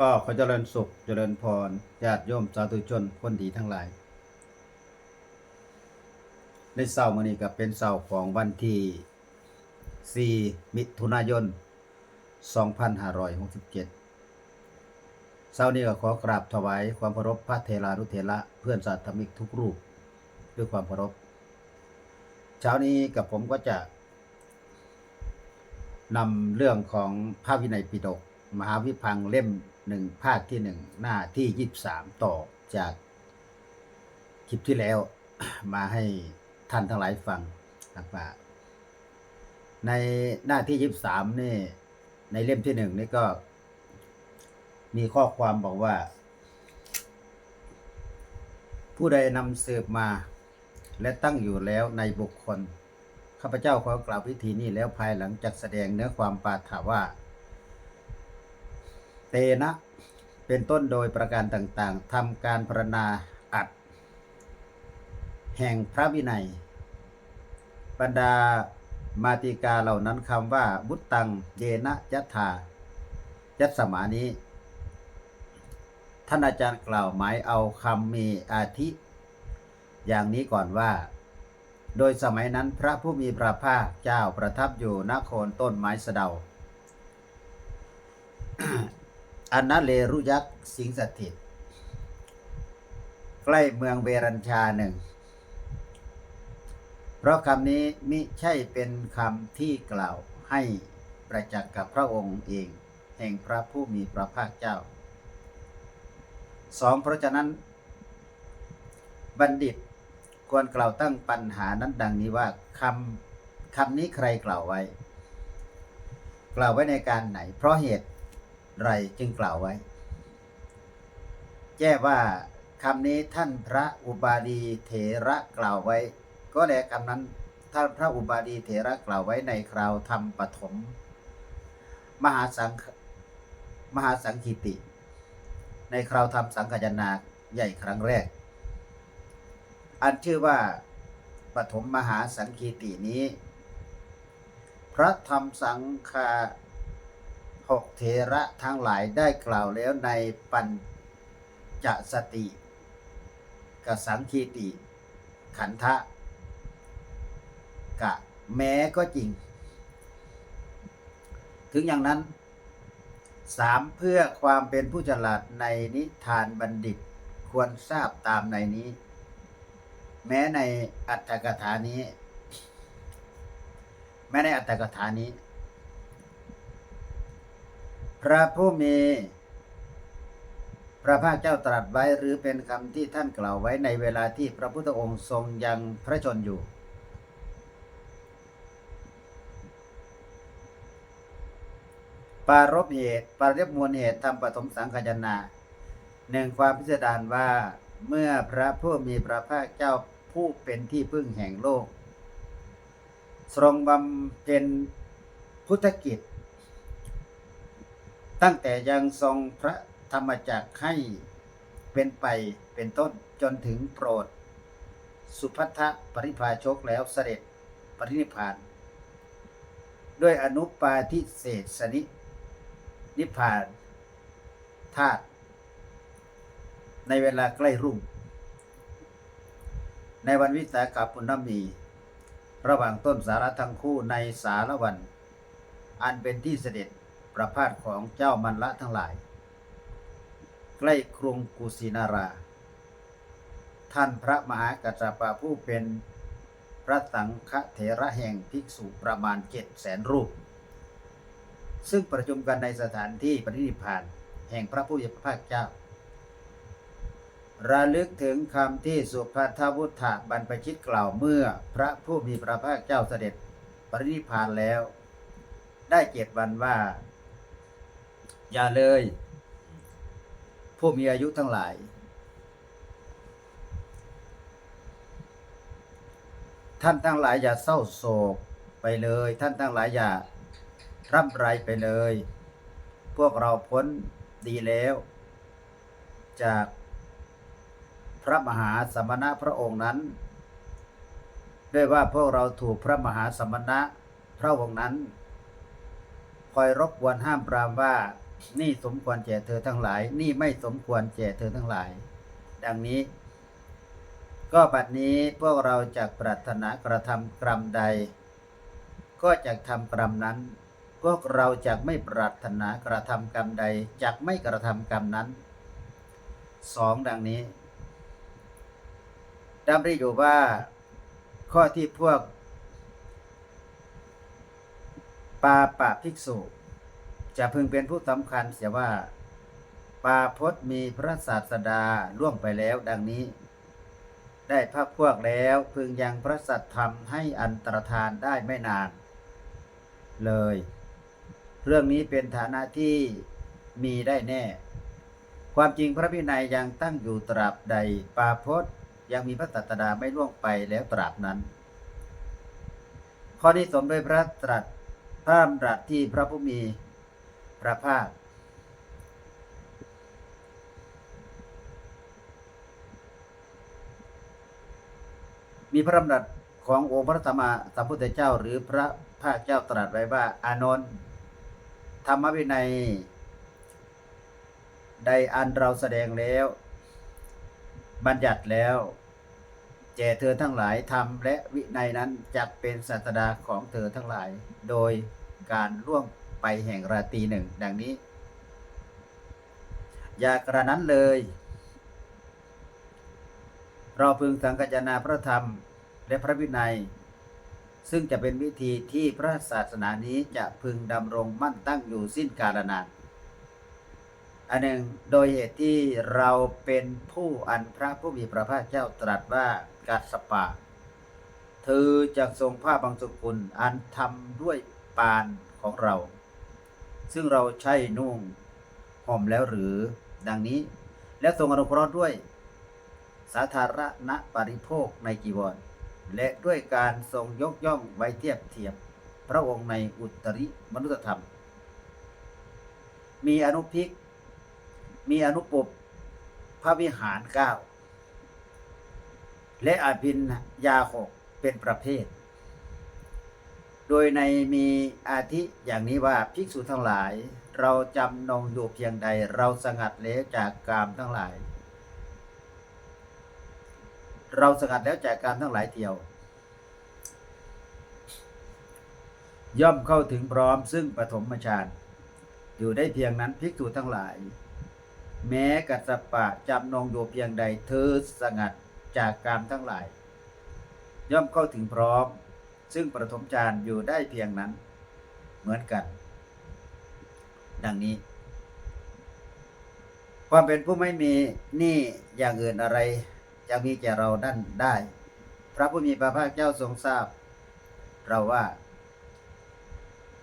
ก็ขอเจริญสุขเจริญพรญาติโยมสาธุชนคนดีทั้งหลาย ในเสาร์มื้อนี้ก็เป็นเสาร์ของวันที่ 4 มิถุนายน 2567เสาร์นี้ก็ขอกราบถวายความเคารพพระเทรานุเถระเพื่อนสาธมิกทุกรูปด้วยความเคารพ เช้านี้กับผมก็จะนำเรื่องของพระวินัยปิฎกมหาวิพังเล่ม หนึ่งภาคที่หนึ่งหน้าที่ยี่สามต่อจากคลิปที่แล้วมาให้ท่านทั้งหลายฟังนะครับในหน้าที่ยี่สามนี่ ในเล่มที่หนึ่งนี่ก็ มีข้อความบอกว่า ผู้ใดนำเสืบมา และตั้งอยู่แล้วในบุคคล ข้าพเจ้าขอกล่าวพิธีนี้แล้วภายหลังจากแสดงเนื้อความปาฐาว่า เตนะ เป็นต้นโดยประการต่างๆทำการพรณนาอัด แห่งพระวินัย บรรดามาติกาเหล่านั้นคำว่าบุตตังเยนะยัตถายัตสมานี้ ท่านอาจารย์กล่าวหมายเอาคำมีอาทิอย่างนี้ก่อนว่า โดยสมัยนั้นพระผู้มีพระภาคเจ้าประทับอยู่ณโคนต้นไม้สะเดา อนนั้นเลรุยักษ์สิงสถิต ใกล้เมืองเวรัญชาหนึ่ง เพราะคำนี้มิใช่เป็นคำที่กล่าวให้ประจักษ์กับพระองค์เอง แห่งพระผู้มีพระภาคเจ้าสองเพราะฉะนั้น บัณฑิตควรกล่าวตั้งปัญหานั้นดังนี้ว่าคำคำนี้ใครกล่าวไว้ กล่าวไว้ในการไหน เพราะเหตุ ไรจึงกล่าวไว้ แก้ว่าคำนี้ท่านพระอุบาลีเถระกล่าวไว้ ก็แลคำนั้นท่านพระอุบาลีเถระกล่าวไว้ในคราวทำปฐมมหาสังมหาสังคีติ ในคราวทำสังขยนาใหญ่ครั้งแรก อันชื่อว่าปฐมมหาสังคีตินี้ พระธรรมสังฆา หกเทระทั้งหลายได้กล่าวแล้วในปัญจสติกสังคีติ ขันธะกะแม้ก็จริง ถึงอย่างนั้นสามเพื่อความเป็นผู้ฉลาดในนิทานบัณฑิตควรทราบตามในนี้ แม้ในอัตถกถานี้ แม้ในอัตถกถานี้ พระผู้มีพระภาคเจ้าตรัสไว้หรือเป็นคำที่ท่านกล่าวไว้ในเวลาที่พระพุทธองค์ทรงยังพระชนอยู่ ปารบเหตุ ปารบมวลเหตุทำปฐมสังขยนาหนึ่งความพิสดารว่าเมื่อพระผู้มีพระภาคเจ้าผู้เป็นที่พึ่งแห่งโลก ทรงบำเพ็ญพุทธกิจ ตั้งแต่ยังทรงพระธรรมจักรให้เป็นไปเป็นต้นจนถึงโปรด สุพัทธปริภาชกแล้วเสด็จปรินิพพาน ด้วยอนุปาทิเศษนิ นิพพานธาตุในเวลาใกล้รุ่ง ในวันวิสาขปุณณมี ระหว่างต้นสาระทั้งคู่ในสารวัน อันเป็นที่เสด็จ ประพาสของเจ้ามันละทั้งหลาย ใกล้กรุงกุสินารา ท่านพระมหากัจจปะผู้เป็นพระสังฆเถระแห่งภิกษุประมาณเจ็ดแสนรูป ซึ่งประชุมกันในสถานที่ปฏินิพพาน แห่งพระผู้มีพระภาคเจ้า ระลึกถึงคำที่สุภัทวุฒะบรรพชิตกล่าวเมื่อพระผู้มีพระภาคเจ้าเสด็จปรินิพพานแล้ว ได้เจ็ดวันว่า อย่าเลย ผู้มีอายุทั้งหลาย ท่านทั้งหลายอย่าเศร้าโศกไปเลย ท่านทั้งหลายอย่าร่ำไรไปเลย พวกเราพ้นดีแล้ว จากพระมหาสมณะพระองค์นั้น ด้วยว่าพวกเราถูกพระมหาสมณะพระองค์นั้นคอยรบกวนห้ามปรามว่า นี่สมควรแก่เธอทั้งหลาย นี่ไม่สมควรแก่เธอทั้งหลาย ดังนี้ ก็บัดนี้พวกเราจะปรารถนากระทำกรรมใด ก็จะทำกรรมนั้น พวกเราจะไม่ปรารถนากระทำกรรมใดจะไม่กระทำกรรมนั้นสองดังนี้ดำริอยู่ว่า ข้อที่พวกปาปะภิกษุ จะพึงเป็นผู้สำคัญเสียว่าปาพจน์มีพระศาสดาล่วงไปแล้วดังนี้ ได้พักพวกแล้วพึงยังพระสัตธรรมให้อันตรธานได้ไม่นาน เลย เรื่องนี้เป็นฐานะที่มีได้แน่ ความจริงพระพินัยยังตั้งอยู่ตราบใดปาพจน์ยังมีพระสัตดาไม่ล่วงไปแล้วตราบนั้น ข้อนี้สมด้วยพระตรัสพระดำรัสที่พระผู้มี พระภาค มีพระดำรัสขององค์พระธรรมสัมพุทธเจ้า หรือพระภาคเจ้าตรัสไว้ว่า อานนท์ธรรมวินัย ใดอันเราแสดงแล้ว บัญญัติแล้วแก่เธอทั้งหลายธรรมและวินัยนั้นจะเป็นศาสดาของเธอทั้งหลาย โดยการล่วง ไปแห่งราตรีหนึ่ง ดังนี้ อย่ากระนั้นเลย เราพึงสังกัจนาพระธรรมและพระวินัย ซึ่งจะเป็นวิธีที่พระศาสนานี้จะพึงดำรงมั่นตั้งอยู่สิ้นกาลนานอันหนึ่งโดยเหตุที่เราเป็นผู้อันพระผู้มีพระภาคเจ้าตรัสว่ากัสสปะเธอจะทรงผ้าบางสกุลอันทำด้วยปานของเรา ซึ่งเราใช้นุ่งห่มแล้วหรือดังนี้ และทรงอนุเคราะห์ด้วย สาธารณปริโภคในจีวร และด้วยการทรงยกย่องไว้เทียบเทียบ พระองค์ในอุตริมนุษยธรรม มีอนุพิก มีอนุปปพระวิหารเก้าและอาภินยาหกเป็นประเภท โดยในมีอาทิอย่างนี้ว่าภิกษุทั้งหลาย เราจำนงอยู่เพียงใดเราสงัดแล้วจากกามทั้งหลาย เราสงัดแล้วจากกามทั้งหลายเที่ยว ย่อมเข้าถึงพร้อมซึ่งปฐมฌานอยู่ได้เพียงนั้นภิกษุทั้งหลาย แม้กัสปะจำนงอยู่เพียงใดเธอสงัดจากกามทั้งหลาย ย่อมเข้าถึงพร้อม ซึ่งปฐมฌานอยู่ได้เพียงนั้น เหมือนกัน ดังนี้ ความเป็นผู้ไม่มีหนี้อย่างอื่นอะไร จะมีแก่เรานั่นได้ พระผู้มีพระภาคเจ้าทรงทราบ เราว่า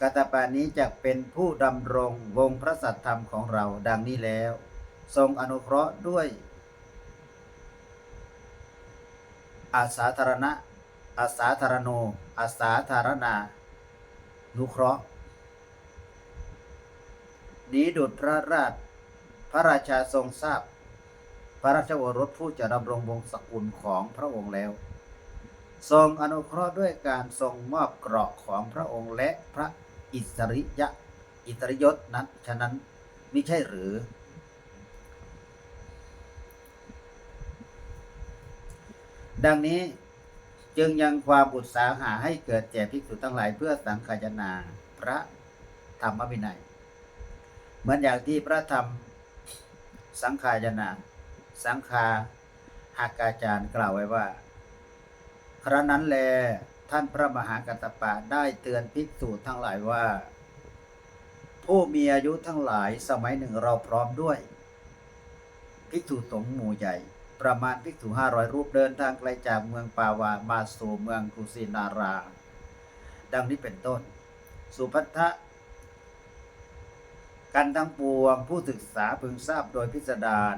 กาตปานี้จะเป็นผู้ดำรงวงพระสัตธรรมของเราดังนี้แล้ว ทรงอนุเคราะห์ด้วยอาสาธารณะ อาสาธารโนอาสาธารณา นุเคราะห์ นี้ดุจพระราช พระราชาทรงทราบ พระราชโอรสผู้จะดำรงวงศกุลของพระองค์แล้ว ทรงอนุเคราะห์ด้วยการทรงมอบเกราะของพระองค์และพระอิสริยะอิสริยศนั้นฉะนั้นไมิใช่หรือดังนี้ จึงยังความอุตสาหะให้เกิดแก่ภิกษุทั้งหลายเพื่อสังขายนาพระธรรมวินัย เหมือนอย่างที่พระธรรมสังขายนา สังคาหากาจารย์กล่าวไว้ว่า ครั้นนั้นแลท่านพระมหากัตตปะได้เตือนภิกษุทั้งหลายว่า ผู้มีอายุทั้งหลายสมัยหนึ่งเราพร้อมด้วย ภิกษุสงฆ์หมู่ใหญ่ ประมาณภิกษุห้าร้อยรูปเดินทางไกลจากเมืองปาวามาสู่เมืองกุสินารา ดังนี้เป็นต้น สุพัทธะกันทั้งปวงผู้ศึกษาพึงทราบโดยพิสดาร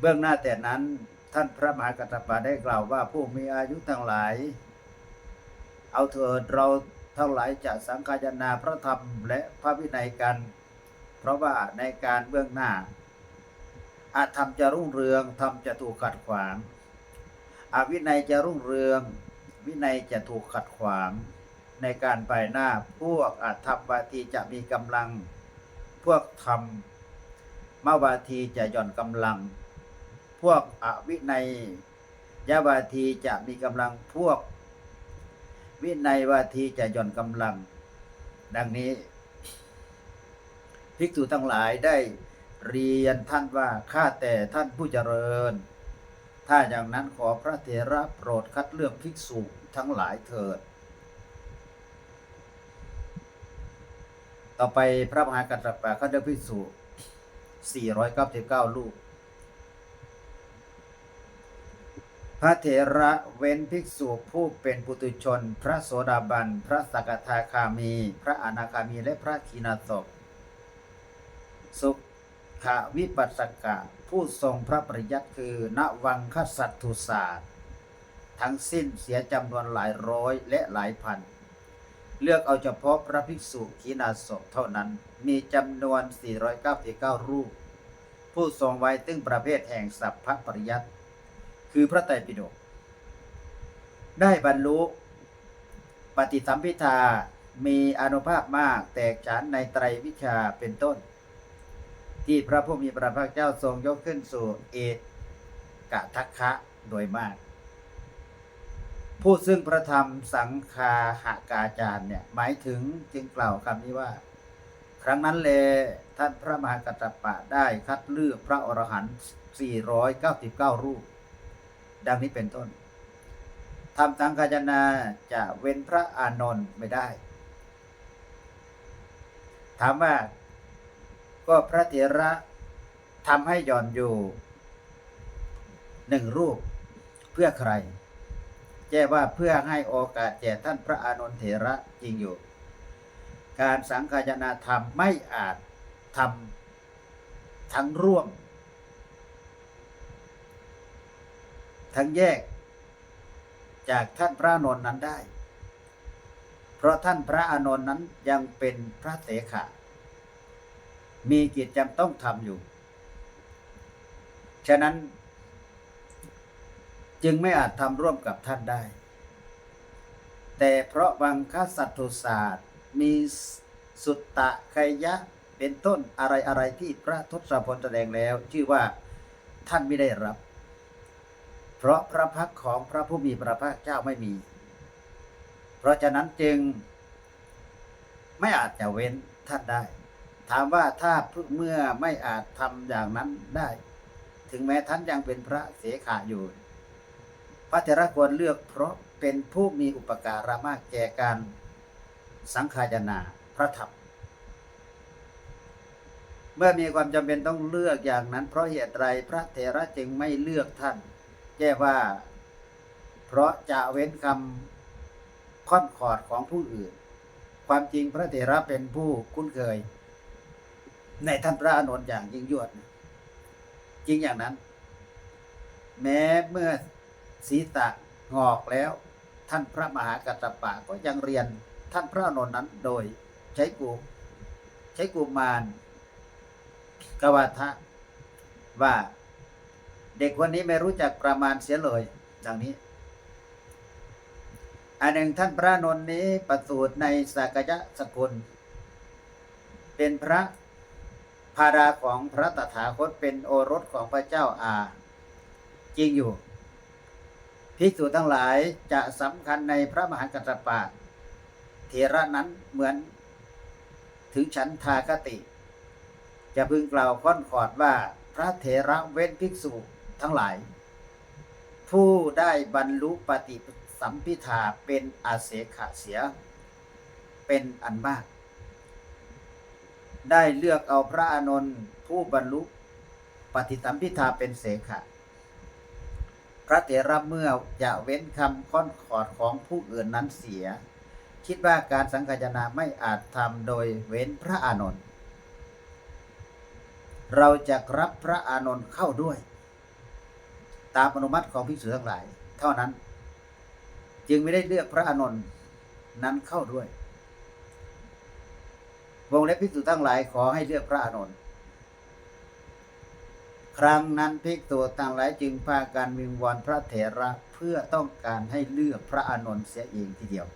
เบื้องหน้าแต่นั้นท่านพระมหากัตตปาได้กล่าวว่าผู้มีอายุทั้งหลาย เอาเถิดเราทั้งหลายจะสังคายนาพระธรรมและพระวินัยกัน เพราะว่าในการเบื้องหน้า อาธรรมจะรุ่งเรืองธรรมจะถูกขัดขวางอาวินัยจะรุ่งเรือง วินัยจะถูกขัดขวาง ในการไปหน้าพวกอาธรรมวาทีจะมีกำลัง พวกธรรมมาวาทีจะหย่อนกำลัง พวกอวินัยยาวาทีจะมีกำลังพวก วินัยวาทีจะหย่อนกำลัง ดังนี้ภิกษุทั้งหลายได้ เรียนท่านว่าข้าแต่ท่านผู้เจริญ ถ้าอย่างนั้นขอพระเถระโปรดคัดเลือกภิกษุทั้งหลายเถิด ต่อไปพระมหากัสสปะคัดเลือกภิกษุ 499 ลูก พระเถระเว้นภิกษุผู้เป็นปุตุชน พระโสดาบัน พระสกทาคามี พระอนาคามีและพระขีณาสพสุ ขวิปัสสกะ ผู้ทรงพระปริยัติคือ ณวังคสัตถุศาสตร์ ทั้งสิ้นเสียจำนวนหลายร้อยและหลายพัน เลือกเอาเฉพาะพระภิกษุขีณาสพเท่านั้น มีจำนวน 499 รูป ผู้ทรงไว้ตึงประเภทแห่งสัพพปริยัติ คือพระไตรปิฎกได้บรรลุปฏิสัมพิทามีอนุภาพมากแตกฉานในไตรวิชาเป็นต้น ที่พระผู้มีพระภาคเจ้าทรงยกขึ้นสู่เอกทัคคะโดยมาก ผู้ซึ่งพระธรรมสังคาหากาจารย์เนี่ยหมายถึงจึงกล่าวคำนี้ว่า ครั้งนั้นเลยท่านพระมหากัสสปะได้คัดเลือกพระอรหันต์499 รูป ดังนี้เป็นต้นทำสังคายนาจะเว้นพระอานนท์ไม่ได้ ถามว่า ก็พระเถระทำให้หย่อนอยู่หนึ่งรูปเพื่อใคร แจ้ว่าเพื่อให้โอกาสแก่ท่านพระอานนท์เถระจริงอยู่ การสังคายนาธรรมไม่อาจทำทั้งร่วม ทั้งแยก จากท่านพระอนนท์นั้นได้ เพราะท่านพระอานนท์นั้นยังเป็นพระเสขะ มีกิจจำต้องทำอยู่ ฉะนั้น จึงไม่อาจทำร่วมกับท่านได้ แต่เพราะวังคสัตตุศาสตร์ มีสุตตะไคยะเป็นต้นอะไรอะไรที่พระทศพลแสดงแล้ว ชื่อว่าท่านไม่ได้รับ เพราะพระพักตร์ของพระผู้มีพระภาคเจ้าไม่มี เพราะฉะนั้นจึงไม่อาจจะเว้นท่านได้ ถามว่าถ้าเมื่อไม่อาจทำอย่างนั้นได้ ถึงแม้ท่านยังเป็นพระเสขาอยู่ พระเถระควรเลือกเพราะเป็นผู้มีอุปการะมากแก่การสังขายนาพระธรรมเมื่อมีความจำเป็นต้องเลือกอย่างนั้น เพราะเหตุไรพระเถระจึงไม่เลือกท่าน แก้ว่า เพราะจะเว้นคำค่อนขอดของผู้อื่น ความจริงพระเถระเป็นผู้คุ้นเคย ในท่านพระอานนท์อย่างยิ่งยวด จริงอย่างนั้น แม้เมื่อศีรษะงอกแล้ว ท่านพระมหากัสสปะก็ยังเรียนท่านพระอานนท์นั้นโดยใช้กูใช้กุมารกวาทะว่าเด็กคนนี้ไม่รู้จักประมาณเสียเลย ดังนี้ อันหนึ่งท่านพระนนท์นี้ประสูติในสักยะสกุล เป็นพระ ภาราของพระตถาคตเป็นโอรสของพระเจ้าอาจริงอยู่ภิกษุทั้งหลายจะสำคัญในพระมหากัสปะเถระนั้นเหมือนถึงฉันทากติ จะพึงกล่าวค่อนขอดว่าพระเถระเว้นภิกษุทั้งหลาย ผู้ได้บรรลุปฏิสัมพิทาเป็นอาเสขะเสีย เป็นอันมาก ได้เลือกเอาพระอานนท์ผู้บรรลุปฏิสัมพิทาเป็นเสขะ พระเถระเมื่อจะเว้นคำค่อนขอดของผู้อื่นนั้นเสีย คิดว่าการสังคายนาไม่อาจทำโดยเว้นพระอานนท์เราจะรับพระอานนท์เข้าด้วย ตามอนุมัติของภิกษุทั้งหลาย เท่านั้น จึงไม่ได้เลือกพระอานนท์นั้นเข้าด้วย วงเล็บภิกษุทั้งหลายขอให้เลือกพระอานนท์ครั้งนั้นภิกษุต่างหลายจึงพากันวิงวอนพระเถระเพื่อต้องการให้เลือกพระอานนท์เสียเองทีเดียว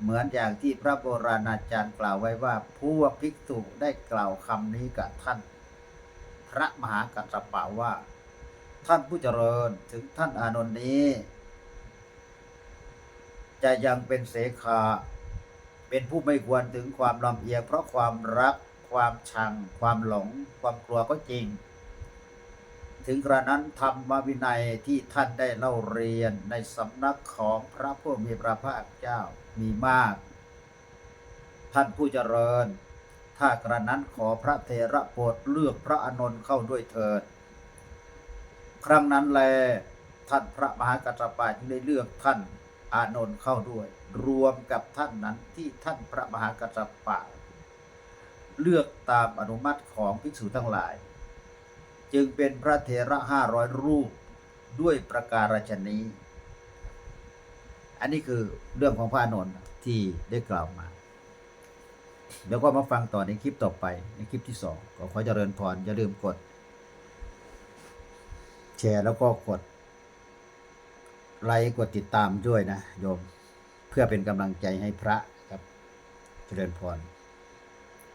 เหมือนอย่างที่พระโบราณอาจารย์กล่าวไว้ว่าพวกภิกษุได้กล่าวคำนี้กับท่าน พระมหากัสสปะว่า ท่านผู้เจริญถึงท่านอานนท์นี้ จะยังเป็นเสขา เป็นผู้ไม่ควรถึงความลำเอียง เพราะความรัก ความชัง ความหลง ความกลัวก็จริง ถึงกระนั้นธรรมวินัยที่ท่านได้เล่าเรียนในสำนักของพระผู้มีพระภาคเจ้ามีมาก ท่านผู้เจริญ ถ้ากระนั้นขอพระเทระโปรดเลือกพระอนนท์เข้าด้วยเถิด ครั้งนั้นแลท่านพระมหากัสสปะจึงได้เลือกท่าน อานนท์เข้าด้วย รวมกับท่านนั้นที่ท่านพระมหากัสปะเลือกตามอนุมัติของภิกษุทั้งหลาย จึงเป็นพระเถระห้าร้อยรูปด้วยประการฉนี้ อันนี้คือเรื่องของพระอานนท์ที่ได้กล่าวมาเดี๋ยวก็มาฟังต่อในคลิปต่อไปในคลิปที่สองก็ขอเจริญพรอย่าลืมกด แชร์แล้วก็กด ไลค์กดติดตามด้วยนะโยม เพื่อเป็นกำลังใจให้พระครับเจริญพร